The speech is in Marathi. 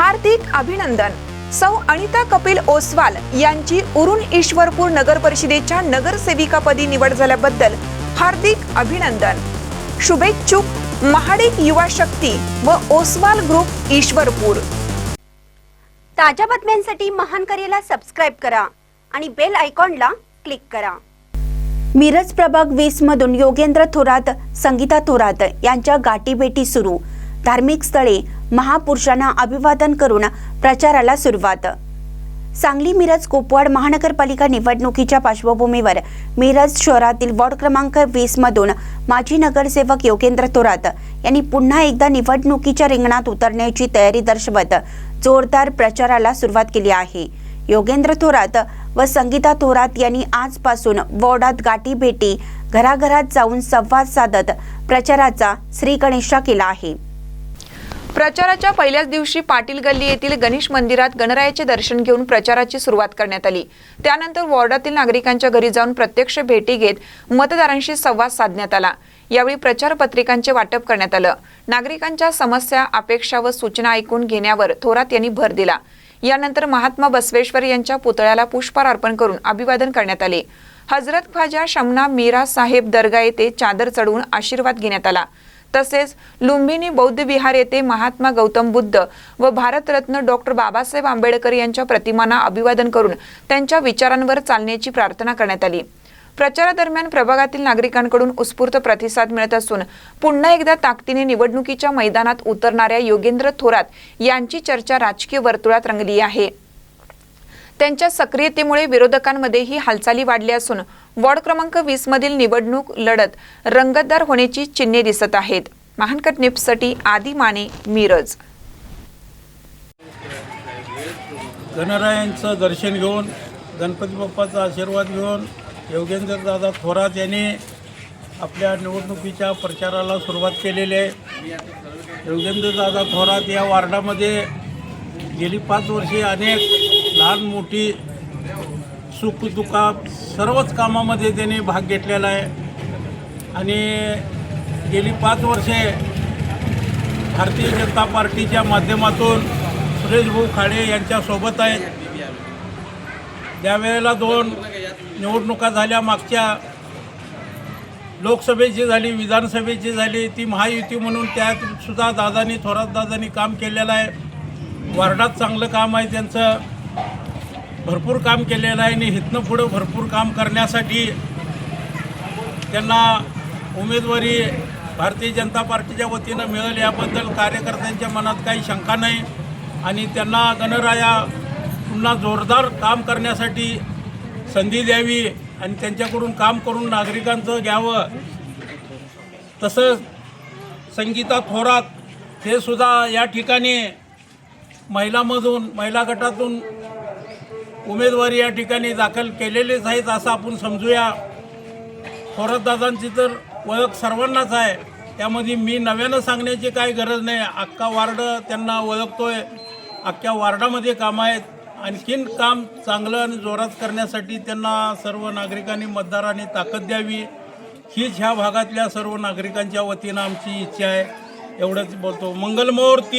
हार्दिक अभिनंदन. सौ अनिता कपिल ओसवाल यांची उरुण ईश्वरपूर नगर परिषदेच्या नगरसेविकापदी निवड झाल्याबद्दल हार्दिक अभिनंदन. शुभेच्छुक महाडिक युवा शक्ती व ओसवाल ग्रुप ईश्वरपूर. ताज्या बातम्यांसाठी महान करेला सबस्क्राईब करा आणि बेल आयकॉनला क्लिक करा. मिरज प्रभाग वीस मधून योगेंद्र थोरात संगीता थोरात यांच्या गाठीभेटी सुरू. धार्मिक स्थळे महापुरुषांना अभिवादन करून प्रचाराला सुरुवात. सांगली मिरज कुपवाड महानगरपालिका निवडणुकीच्या पार्श्वभूमीवर मिरज शहरातील वॉर्ड क्रमांक वीस मधून माजी नगरसेवक योगेंद्र थोरात यांनी पुन्हा एकदा निवडणुकीच्या रिंगणात उतरण्याची तयारी दर्शवत जोरदार प्रचाराला सुरुवात केली आहे. योगेंद्र थोरात व संगीता थोरात यांनी आजपासून वॉर्डात गाठी भेटी घराघरात जाऊन संवाद साधत प्रचाराचा श्रीगणेशा केला आहे. प्रचाराच्या पहिल्याच दिवशी पाटील गल्ली येथील गणेश मंदिरात गणरायाचे दर्शन घेऊन प्रचाराची सुरुवात करण्यात आली. त्यानंतर वॉर्डातील नागरिकांच्या घरी जाऊन प्रत्यक्ष भेटी घेत मतदारांशी संवाद साधण्यात आला. यावेळी प्रचार पत्रिकांचे वाटप करण्यात आलं. नागरिकांच्या समस्या अपेक्षा व सूचना ऐकून घेण्यावर थोरात यांनी भर दिला. यानंतर महात्मा बसवेश्वर यांच्या पुतळ्याला पुष्पहार अर्पण करून अभिवादन करण्यात आले. हजरत ख्वाजा शमना मीरा साहेब दर्गा येथे चादर चढवून आशीर्वाद घेण्यात आला. तसेच लुंबिनी बौद्ध विहार येथे महात्मा गौतम बुद्ध व भारतरत्न डॉक्टर बाबासाहेब आंबेडकर यांच्या प्रतिमांना अभिवादन करून त्यांच्या विचारांवर चालण्याची प्रार्थना करण्यात आली. प्रचारादरम्यान प्रभागातील नागरिकांकडून उत्स्फूर्त प्रतिसाद मिळत असून पुन्हा एकदा ताकदीने निवडणुकीच्या मैदानात उतरणाऱ्या योगेंद्र थोरात यांची चर्चा राजकीय वर्तुळात रंगली आहे. त्यांच्या सक्रियतेमुळे विरोधकांमध्येही हालचाली वाढल्या असून वॉर्ड क्रमांक वीस मधील निवडणूक लढत रंगतदार होण्याची चिन्हे दिसत आहेत. महानकट निप्ससाठी आदी माने मिरज. गणरायांचं दर्शन घेऊन गणपती बाप्पाचा आशीर्वाद घेऊन योगेंद्र दादा थोरात यांनी आपल्या निवडणुकीच्या प्रचाराला सुरुवात केलेली आहे. योगेंद्र दादा थोरात या वार्डामध्ये गेली पाच वर्षे अनेक लहान मोठी सुख दुःखा सर्वच कामामध्ये त्यांनी भाग घेतलेला आहे. आणि गेली पाच वर्षे भारतीय जनता पार्टीच्या माध्यमातून सुरेश भाऊ खाडे यांच्यासोबत आहेत. त्यावेळेला दोन निवडणुका झाल्या मागच्या. लोकसभेची झाली विधानसभेची झाली ती महायुती म्हणून त्यात सुद्धा दादानी थोरात दादानी काम केलेलं आहे. वार्डात चांगलं काम आहे त्यांचं. भरपूर काम केलेलं आहे आणि इथनं पुढं भरपूर काम करण्यासाठी त्यांना उमेदवारी भारतीय जनता पार्टीच्या वतीनं मिळेल. याबद्दल कार्यकर्त्यांच्या मनात काही शंका नाही. आणि त्यांना गणराया पुन्हा जोरदार काम करण्यासाठी संधी द्यावी आणि त्यांच्याकडून काम करून नागरिकांचं घ्यावं. तसंच संगीता थोरात हे सुद्धा या ठिकाणी महिलामधून महिला गटातून उमेदवारी या ठिकाणी दाखल केलेलेच आहेत असं आपण समजूया. थोरातदादांची तर ओळख सर्वांनाच आहे. त्यामध्ये मी नव्यानं सांगण्याची काही गरज नाही. अख्खा वार्ड त्यांना ओळखतोय. अख्ख्या वार्डामध्ये काम आहेत. आणखीन काम चांगलं आणि जोरात करण्यासाठी त्यांना सर्व नागरिकांनी मतदारांनी ताकद द्यावी. हीच ह्या भागातल्या सर्व नागरिकांच्या वतीनं आमची इच्छा आहे. एवढंच बोलतो. मंगलमूर्ती